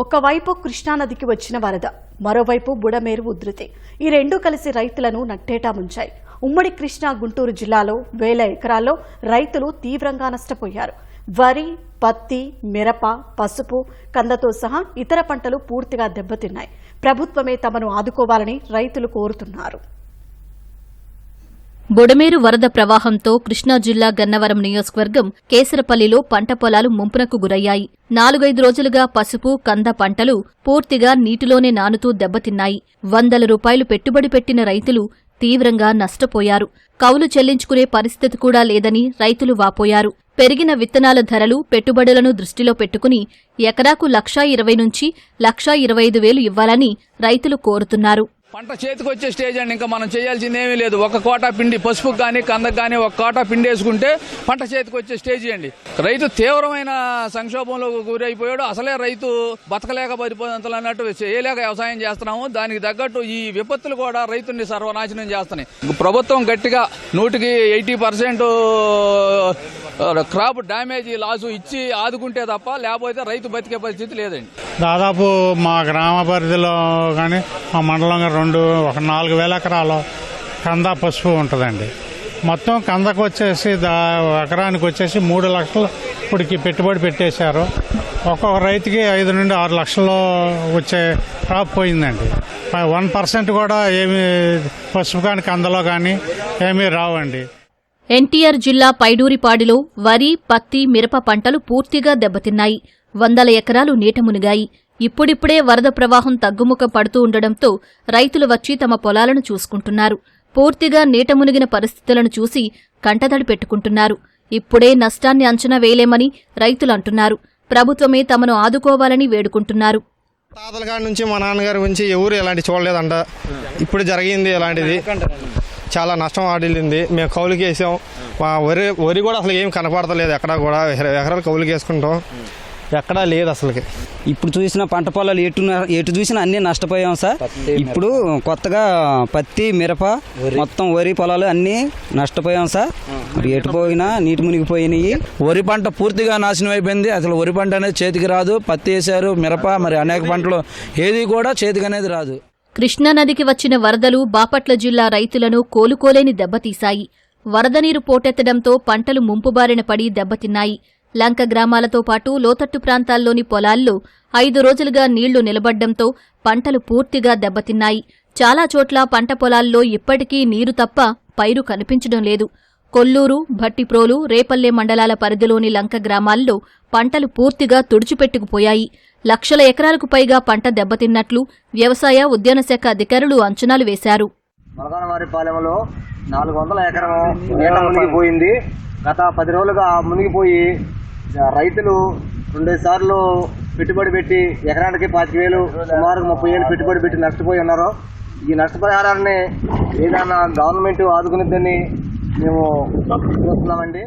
ఒకవైపు కృష్ణానదికి వచ్చిన వరద మరోవైపు బుడమేరు ఉధృతి. ఈ రెండు కలిసి రైతులను నట్టేటా ముంచాయి. ఉమ్మడి కృష్ణా గుంటూరు జిల్లాలో వేల ఎకరాల్లో రైతులు తీవ్రంగా నష్టపోయారు. వరి పత్తి మిరప పసుపు కందతో సహా ఇతర పంటలు పూర్తిగా దెబ్బతిన్నాయి. ప్రభుత్వమే తమను ఆదుకోవాలని రైతులు కోరుతున్నారు. బొడమేరు వరద ప్రవాహంతో కృష్ణా జిల్లా గన్నవరం నియోజకవర్గం కేసరపల్లిలో పంట పొలాలు ముంపునకు గురయ్యాయి. నాలుగైదు రోజులుగా పసుపు కంద పంటలు పూర్తిగా నీటిలోనే నానుతూ దెబ్బతిన్నాయి. వందల రూపాయలు పెట్టుబడి పెట్టిన రైతులు తీవ్రంగా నష్టపోయారు. కౌలు చెల్లించుకునే పరిస్థితి కూడా లేదని రైతులు వాపోయారు. పెరిగిన విత్తనాల ధరలు పెట్టుబడులను దృష్టిలో పెట్టుకుని ఎకరాకు లక్షా ఇరవై నుంచి లక్షా ఇరవై ఐదు వేలు ఇవ్వాలని రైతులు కోరుతున్నారు. పంట చేతికి వచ్చే స్టేజ్ అండి ఇంకా మనం చేయాల్సింది ఏమీ లేదు. ఒక కోటా పిండి పసుపుకు కానీ కందకు కానీ ఒక కోటా పిండి వేసుకుంటే పంట చేతికి వచ్చే స్టేజ్ అండి రైతు తీవ్రమైన సంక్షోభంలో గురైపోయాడు. అసలే రైతు బతకలేక పడిపోయినంతలు అన్నట్టు చేయలేక వ్యవసాయం చేస్తున్నాము. దానికి తగ్గట్టు ఈ విపత్తులు కూడా రైతుని సర్వనాశనం చేస్తున్నాయి. ప్రభుత్వం గట్టిగా నూటికి eighty percent crop damage loss ఇచ్చి ఆదుకుంటే తప్ప లేకపోతే రైతు బతికే పరిస్థితి లేదండి. దాదాపు మా గ్రామ పరిధిలో కానీ మా మండలం రెండు ఒక నాలుగు వేల ఎకరాలు కంద పసుపు ఉంటుందండి. మొత్తం కందకు వచ్చేసి దా ఎకరానికి వచ్చేసి మూడు లక్షలు ఇప్పటికి పెట్టుబడి పెట్టేశారు. ఒక్కొక్క రైతుకి ఐదు నుండి ఆరు లక్షలు వచ్చే క్రాప్ పోయిందండి. వన్ పర్సెంట్ కూడా ఏమి పసుపు కానీ కందలో కానీ ఏమీ రావండి. ఎన్టీఆర్ జిల్లా పైడూరిపాడిలో వరి పత్తి మిరప పంటలు పూర్తిగా దెబ్బతిన్నాయి. వందల ఎకరాలు నీట మునిగాయి. ఇప్పుడిప్పుడే వరద ప్రవాహం తగ్గుముఖం పడుతూ ఉండడంతో రైతులు వచ్చి తమ పొలాలను చూసుకుంటున్నారు. పూర్తిగా నీట మునిగిన పరిస్థితులను చూసి కంటతడి పెట్టుకుంటున్నారు. ఇప్పుడే నష్టాన్ని అంచనా వేయలేమని రైతులు అంటున్నారు. ప్రభుత్వమే తమను ఆదుకోవాలని వేడుకుంటున్నారు. తాతల నుంచి మా నాన్నగారి గురించి ఎవరు ఎలాంటి చూడలేదంట. ఇప్పుడు జరిగింది ఎలాంటిది? చాలా నష్టం ఆడింది మేము కౌలుకేసాం. వరి వరి కూడా అసలు ఏం కనపడతలేదు. ఎక్కడా కూడా ఎకరాలు కౌలుకేసుకుంటాం. ఎక్కడా లేదు అసలుకి. ఇప్పుడు చూసిన పంట పొలాలు ఎటు ఎటు చూసినా అన్ని నష్టపోయాం సార్. ఇప్పుడు కొత్తగా పత్తి మిరప మొత్తం వరి పొలాలు అన్ని నష్టపోయాం సార్. ఎటు పోయినా నీటి మునిగిపోయినాయి వరి పంట పూర్తిగా నాశనం అయిపోయింది. అసలు వరి పంట అనేది చేతికి రాదు. పత్తి వేశారు మిరప మరి అనేక పంటలు. ఏది కూడా చేతికి అనేది రాదు. కృష్ణానదికి వచ్చిన వరదలు బాపట్ల జిల్లా రైతులను కోలుకోలేని దెబ్బతీశాయి. వరద నీరు పోటెత్తడంతో పంటలు ముంపుబారిన పడి దెబ్బతిన్నాయి. లంక గ్రామాలతో పాటు లోతట్టు ప్రాంతాల్లోని పొలాల్లో ఐదు రోజులుగా నీళ్ళు నిలబడ్డంతో పంటలు పూర్తిగా దెబ్బతిన్నాయి. చాలా చోట్ల పంట పొలాల్లో ఇప్పటికీ నీరు తప్ప పైరు కనిపించడం లేదు. కొల్లూరు భట్టిప్రోలు రేపల్లె మండలాల పరిధిలోని లంక గ్రామాల్లో పంటలు పూర్తిగా తుడిచిపెట్టుకుపోయాయి. లక్షల ఎకరాలకు పైగా పంట దెబ్బతిన్నట్లు వ్యవసాయ ఉద్యాన శాఖ అధికారులు అంచనాలు వేశారు. నాలుగు వందల ఎకరం మునిగిపోయింది. గత పది రోజులుగా మునిగిపోయి రైతులు రెండు సార్లు పెట్టుబడి పెట్టి ఎకరానికి పాతిక వేలు సుమారు ముప్పై వేలు పెట్టుబడి పెట్టి నష్టపోయి ఉన్నారు. ఈ నష్టపరిహారాన్ని ఏదైనా గవర్నమెంట్ ఆదుకునిద్దని మేము చూస్తున్నామండి.